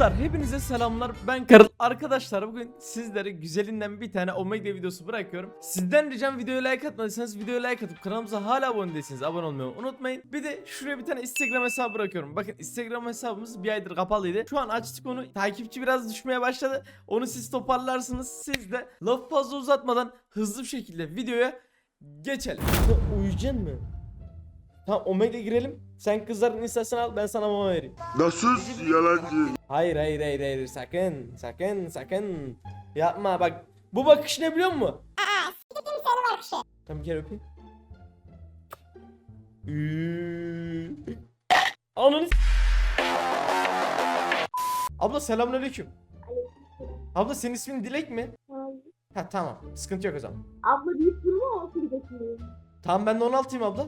Dostlar hepinize selamlar. Ben Karıl. Arkadaşlar bugün sizlere güzelinden bir tane Omega videosu bırakıyorum. Sizden ricam videoya like atmadıysanız videoya like atıp kanalımıza hala abone değilseniz abone olmayı unutmayın. Bir de şuraya bir tane Instagram hesabı bırakıyorum. Bakın Instagram hesabımız bir aydır kapalıydı. Şu an açtık onu. Takipçi biraz düşmeye başladı. Onu siz toparlarsınız. Siz de lafı fazla uzatmadan hızlı bir şekilde videoya geçelim. Uyuyacaksın mı? Tamam Omega girelim. Sen kızların instasını al ben sana mama vereyim. Nasıl yalancı? Hayır hayır hayır hayır sakın sakın sakın yapma bak bu bakış ne biliyor musun? Aa seni bakışı. Tamam gel öpeyim. Üüüü. Ananı Abla selamünaleyküm. Abla senin ismin Dilek mi? Ha tamam sıkıntı yok o zaman. Abla deyip durma olsun. Tamam ben de 16'yım abla.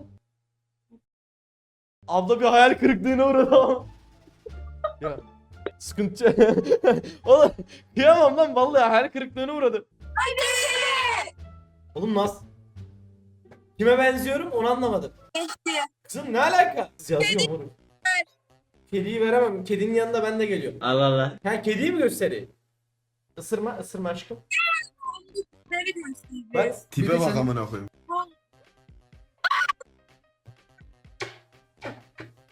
Abla bir hayal kırıklığına uğradı ama. ya sıkıntı. Oğlum kıyamam lan vallahi hayal kırıklığına uğradı. Oğlum nasıl? Kime benziyorum onu anlamadım. Kızım ne alaka? Kız yazıyor oğlum. Kediyi veremem. Kedinin yanında ben de geliyorum. Allah Allah. Ha kediyi mi göstereyim? Isırma, ısırma aşkım. Bak, Tipe bak amına koyayım.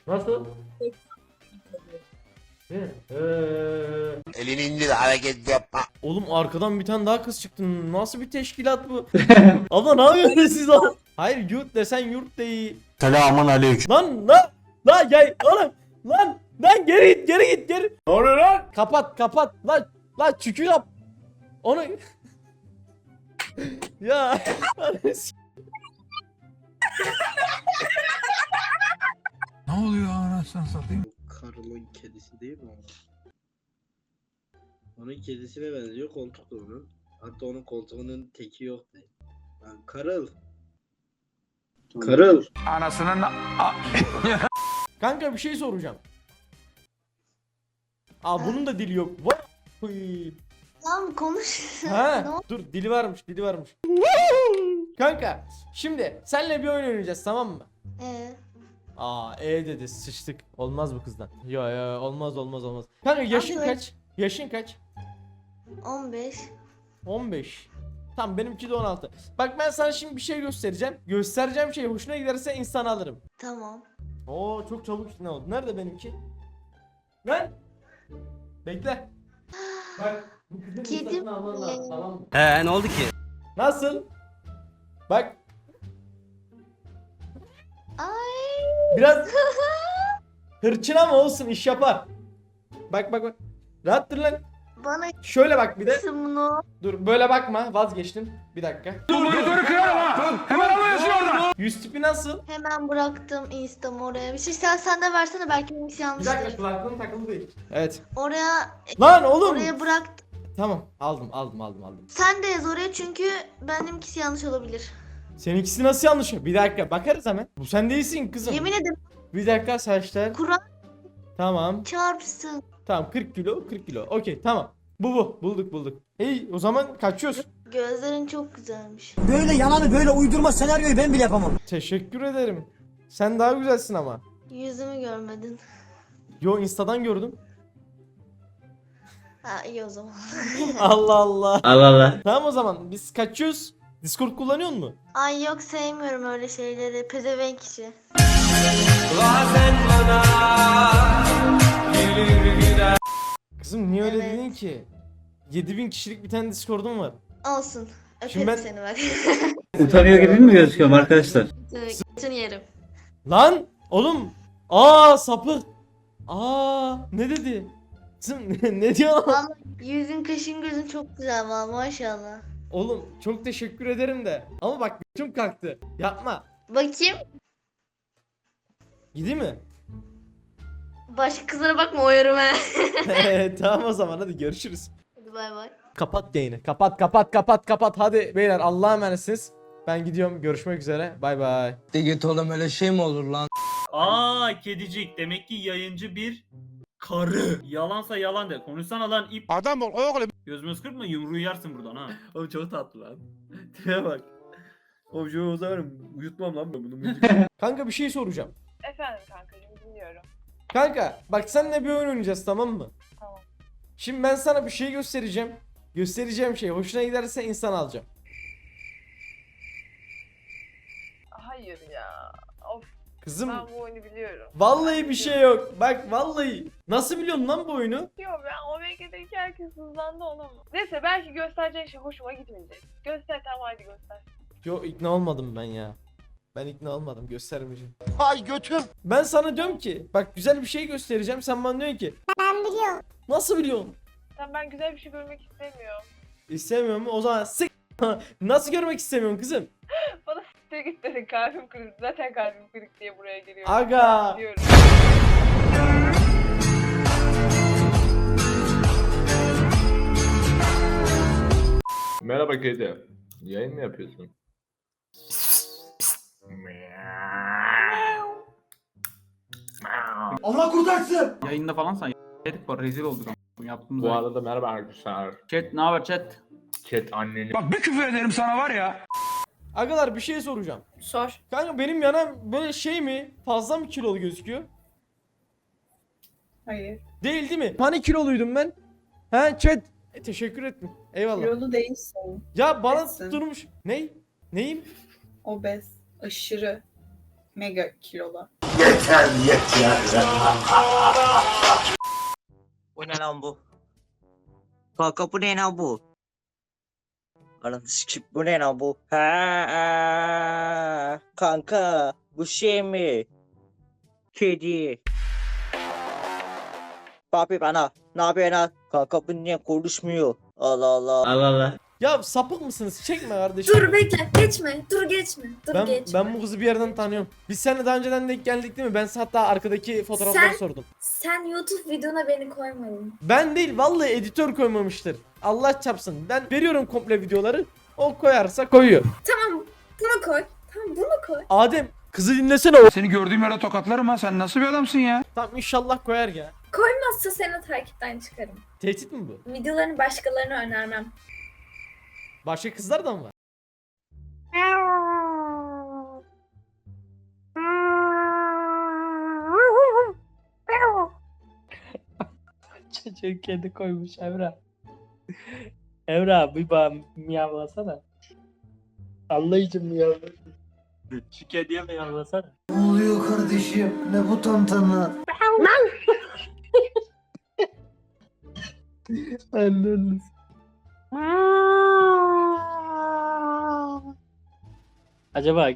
Nasıl? Ee, Elini indir hareket yapma. Oğlum arkadan bir tane daha kız çıktı. Nasıl bir teşkilat bu? Abla ne yapıyorsunuz siz lan? Hayır yurt desen yurt değil. Selamun aleyküm. Lan lan lan gel oğlum lan lan geri git geri git geri. Ne oluyor lan? Kapat kapat lan lan çükü yap. Onu ya Ne oluyor anasını satayım? Karımın kedisi değil mi o? Onun kedisine benziyor onun. Hatta onun koltuğunun teki yok değil. Lan karıl. Karıl. Anasının kanka bir şey soracağım. Aa bunun da dili yok. Vay. Lan konuş. Ha, dur dili varmış dili varmış. Kanka şimdi senle bir oyun oynayacağız tamam mı? Ee, Aa e dedi sıçtık. Olmaz bu kızdan. Ya ya olmaz olmaz olmaz. Kanka yaşın Nasıl? kaç? Yaşın kaç? 15. 15. Tamam benimki de 16. Bak ben sana şimdi bir şey göstereceğim. Göstereceğim şey hoşuna giderse insan alırım. Tamam. Oo çok çabuk ne oldu? Nerede benimki? Lan! Bekle. Bak bu kızın Kedim instasını alman lazım mi? tamam mı? Ee ne oldu ki? Nasıl? Bak Ay. Biraz hırçın ama olsun iş yapar. Bak bak bak. Rahat dur lan. Bana Şöyle bak bir de. bunu. Dur böyle bakma vazgeçtim. Bir dakika. Monitörü kırarım ha! Hemen alıyorsun oradan! Yüz tipi nasıl? Hemen bıraktım Insta'mı oraya. Bir şey sen, sen de versene belki benimkisi Bir dakika yanlıştır. kulaklığım takılı değil. Evet. Oraya Lan oğlum. oraya bıraktım. Tamam aldım aldım aldım aldım. Sen de yaz oraya çünkü benimkisi yanlış olabilir. Seninkisi nasıl yanlış? Bir dakika bakarız hemen. Bu sen değilsin kızım. Yemin ederim Bir dakika saçlar. Kur'an Tamam. çarpsın. Tamam 40 kilo 40 kilo. Okey tamam. Bu bu. Bulduk bulduk. Hey o zaman kaçıyoruz. Gözlerin çok güzelmiş. Böyle yalanı böyle uydurma senaryoyu ben bile yapamam. Teşekkür ederim. Sen daha güzelsin ama. Yüzümü görmedin. Yo instadan gördüm. Ha iyi o zaman. Allah Allah. Allah Allah. Tamam o zaman biz kaçıyoruz. Discord kullanıyor mu? Ay yok sevmiyorum öyle şeyleri. Pezevenk işi. Kızım niye öyle Evet. dedin ki? 7000 kişilik bir tane Discord'um var. Olsun. Öperim Şimdi ben- seni bak. Utanıyor gibi mi gözüküyorum arkadaşlar? Götünü yerim. Lan oğlum. Aa sapık. Aa ne dedi? Kızım ne diyor? Vallahi yüzün kaşın gözün çok güzel valla maşallah. Oğlum çok teşekkür ederim de. Ama bak götüm kalktı. Yapma. Bakayım. Gideyim mi? Başka kızlara bakma o yoruma. tamam o zaman hadi görüşürüz. Hadi bay bay. Kapat yayını. Kapat kapat kapat kapat. Hadi beyler Allah'a emanetsiniz. Ben gidiyorum. Görüşmek üzere. Bay bay. De git oğlum öyle şey mi olur lan? Aa kedicik demek ki yayıncı bir karı. Yalansa yalan de. Konuşsana lan ip. Adam ol oğlum. Gözümüz kırpma yumruğu yersin buradan ha. Oğlum çok tatlı lan. Tipe bak. Oğlum şu o zaman uyutmam lan ben bunu. Kanka bir şey soracağım. Efendim kankacığım dinliyorum. Kanka bak seninle bir oyun oynayacağız tamam mı? Tamam. Şimdi ben sana bir şey göstereceğim. Göstereceğim şey hoşuna giderse insan alacağım. Hayır ya. Of Kızım ben bu oyunu biliyorum. vallahi bir şey yok. Bak vallahi. Nasıl biliyorsun lan bu oyunu? Yok ben Omega'daki herkes hızlandı ona mı? Neyse belki göstereceğin şey hoşuma gitmeyecek. Göster tamam hadi göster. Yo ikna olmadım ben ya. Ben ikna olmadım göstermeyeceğim. Hay götüm. Ben sana diyorum ki bak güzel bir şey göstereceğim sen bana diyorsun ki. Ben biliyorum. Nasıl biliyorsun? Tamam ben güzel bir şey görmek istemiyorum. İstemiyorum o zaman sık. Nasıl görmek istemiyorsun kızım? Bana s**te git dedin kalbim kırık. Zaten kalbim kırık diye buraya giriyorum. Aga. Diyorum. Merhaba kedi. Yayın mı yapıyorsun? Allah kurtarsın. Yayında falan sen yedik var rezil olduk ama yaptığımız Bu arada merhaba arkadaşlar. Chat ne haber chat? Chat anneni. Bak bir küfür ederim sana var ya. Agalar bir şey soracağım. Sor. Kanka benim yanam böyle şey mi? Fazla mı kilolu gözüküyor? Hayır. Değil değil mi? Hani kiloluydum ben? He chat. E, teşekkür ettim. Eyvallah. Yolu değilsin. Ya bana Kesin. tutturmuş. Ney? Neyim? Obez. Aşırı. Mega kilolu. Yeter yeter. Bu ne lan bu? Kanka bu ne lan bu? Anam sikip bu ne lan bu? Ha, kanka bu şey mi? Kedi. Papi bana ne yapıyorsun lan? Kanka bu niye konuşmuyor? Allah Allah. Allah Allah. Ya sapık mısınız? Çekme kardeşim. Dur bekle. Geçme. Dur geçme. Dur Ben, geçme. ben bu kızı bir yerden tanıyorum. Biz seninle daha önceden denk geldik değil mi? Ben sana hatta arkadaki fotoğrafları Sen- sordum. Sen YouTube videona beni koymadın. Ben değil vallahi editör koymamıştır. Allah çapsın. Ben veriyorum komple videoları. O koyarsa koyuyor. Tamam. Bunu koy. Tamam bunu koy. Adem kızı dinlesene o. Seni gördüğüm yere tokatlarım ha. Sen nasıl bir adamsın ya? Tamam inşallah koyar ya. Koymazsa seni takipten çıkarım. Tehdit mi bu? Videolarını başkalarına önermem. Başka kızlar da mı var? Çocuğun kedi koymuş Emrah. Emrah bir bana miyavlasana. Anlayıcı miyavlasana. Şu kediye miyavlasana. Ne oluyor kardeşim? Ne bu tantana? Anladınız. Acaba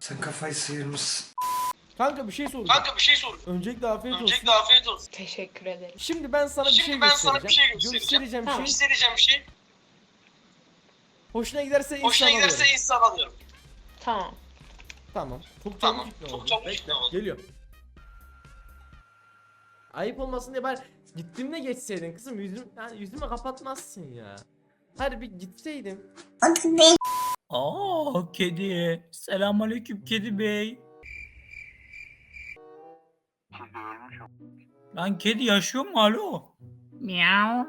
Sen kafayı sıyırmışsın. Kanka bir şey soracağım. Kanka bir şey sor. Öncelikle afiyet olsun. Öncelikle afiyet olsun. Teşekkür ederim. Şimdi ben sana bir şey Şimdi ben göstereceğim. sana bir şey göstereceğim. Göstereceğim şey. İsteyeceğim bir şey. Hoşuna giderse insan Hoşuna giderse alıyorum. insan alıyorum. Tamam. Tamam. Çok Tamam, çabuk ikna çok çabuk ikna oldum. Geliyor. Ayıp olmasın diye ben gittiğimde geçseydin kızım yüzüm yani yüzümü kapatmazsın ya. Hadi bir gitseydim. Aa kedi. Selamünaleyküm kedi bey. Lan kedi yaşıyor mu alo? Miau.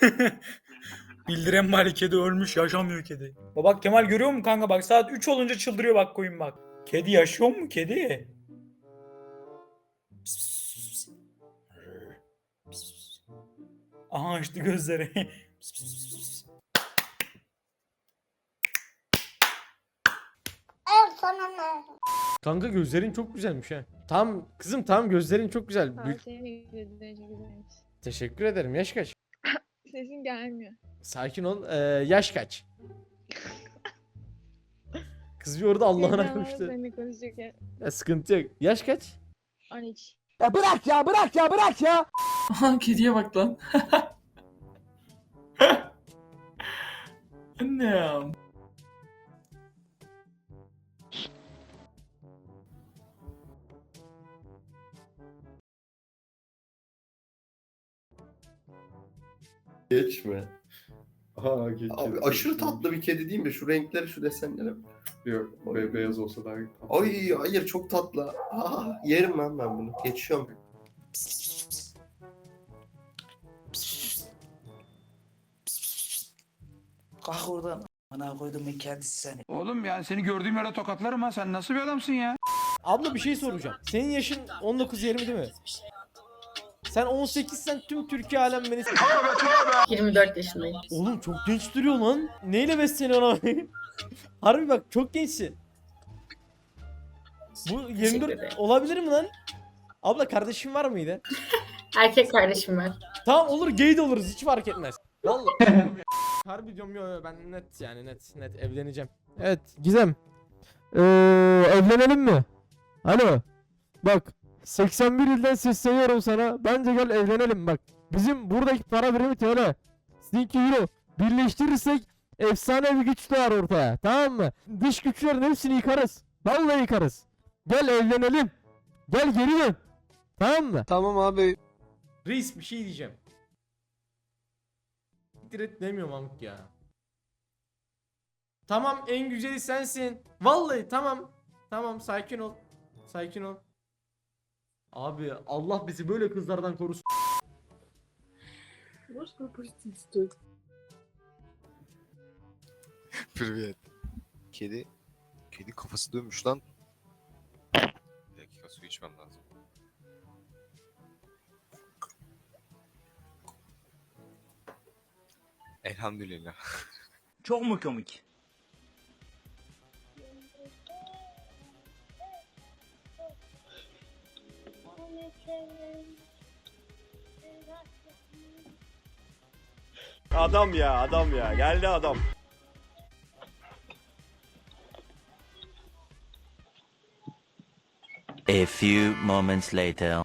Bildiren bari kedi ölmüş yaşamıyor kedi. Baba Kemal görüyor mu kanka bak saat 3 olunca çıldırıyor bak koyun bak. Kedi yaşıyor mu kedi? Aha açtı gözleri. Kanka gözlerin çok güzelmiş ha. Tamam kızım tamam gözlerin çok güzel. Büyük- çok güzelmiş. Teşekkür ederim. Yaş kaç? Sesin gelmiyor. Sakin ol. Ee, yaş kaç? Kız bir orada Allah'ına Heyecanlandım koştu. Seninle konuşurken. Ya sıkıntı yok. Yaş kaç? 13. Ya bırak ya bırak ya bırak ya. Aha kediye bak lan. Annem. Geçme. Aa, Abi aşırı tatlı bir kedi değil mi? Şu renkleri, şu desenleri. Yok, be beyaz olsa daha iyi. Ay hayır çok tatlı. Aa, yerim lan ben bunu. Geçiyorum. Kalk oradan. Bana koydum kendisi seni. Oğlum yani seni gördüğüm yere tokatlarım ha. Sen nasıl bir adamsın ya? Abla bir şey soracağım. Senin yaşın 19-20 değil mi? Sen 18 sen tüm Türkiye alem beni... 24 yaşındayım. Oğlum çok genç duruyor lan. Neyle besleniyorsun ama? Harbi bak çok gençsin. Bu 24 ederim. olabilir mi lan? Abla kardeşin var mıydı? Erkek kardeşim var. Tamam olur gay de oluruz hiç fark etmez. Vallahi. Harbi diyorum yo yo ben net yani net net evleneceğim. Evet Gizem. Ee, evlenelim mi? Alo. Bak 81 ilden sesleniyorum sana. Bence gel evlenelim bak. Bizim buradaki para birimi TL. Sizinki euro. Birleştirirsek efsane bir güç doğar ortaya. Tamam mı? Dış güçlerin hepsini yıkarız. Vallahi yıkarız. Gel evlenelim. Gel geri dön. Tamam mı? Tamam abi. Reis bir şey diyeceğim. Direkt demiyorum amk ya. Tamam en güzeli sensin. Vallahi tamam. Tamam sakin ol. Sakin ol. Abi Allah bizi böyle kızlardan korusun. Привет. Kedi. Kedi kafası dönmüş lan. Bir dakika su içmem lazım. Elhamdülillah. Çok mu komik? Adam ya adam ya geldi adam. A few moments later.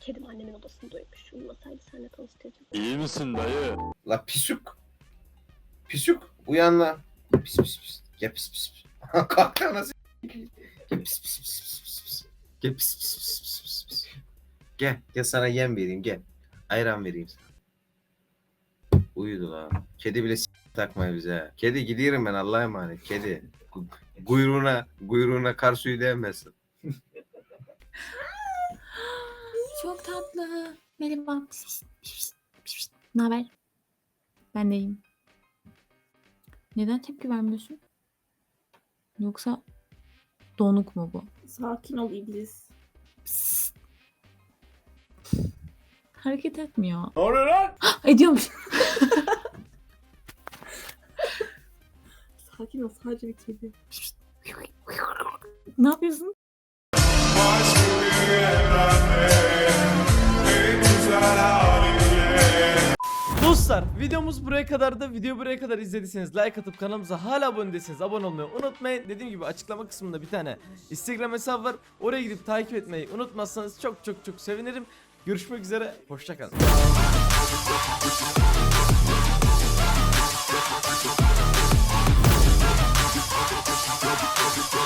Kedim annemin odasında uyumuş. Uyumasaydı seninle tanıştıracaktım. İyi misin dayı? La pisuk. Pisuk. Uyan lan. Pis pis pis. Gel pis pis pis. Kalk lan nasıl? Gel pis pis pis pis pis pis. Gel pis pis pis pis pis pis. Gel. Gel sana yem vereyim gel. Ayran vereyim sana. Uyudu lan. Kedi bile s- takmıyor bize. Kedi gidiyorum ben Allah'a emanet. Kedi. Gu- Kuyruğuna, kar suyu değmesin. Çok tatlı. Merhaba. Ne haber? Ben deyim. Neden tepki vermiyorsun? Yoksa donuk mu bu? Sakin ol iblis. Hareket etmiyor. Ne oluyor lan? Ediyormuş. Sakin ol sadece bir kedi. ne yapıyorsun? Dostlar videomuz buraya kadar da video buraya kadar izlediyseniz like atıp kanalımıza hala abone değilseniz abone olmayı unutmayın. Dediğim gibi açıklama kısmında bir tane Instagram hesabı var. Oraya gidip takip etmeyi unutmazsanız çok çok çok sevinirim. Görüşmek üzere. Hoşçakalın. We'll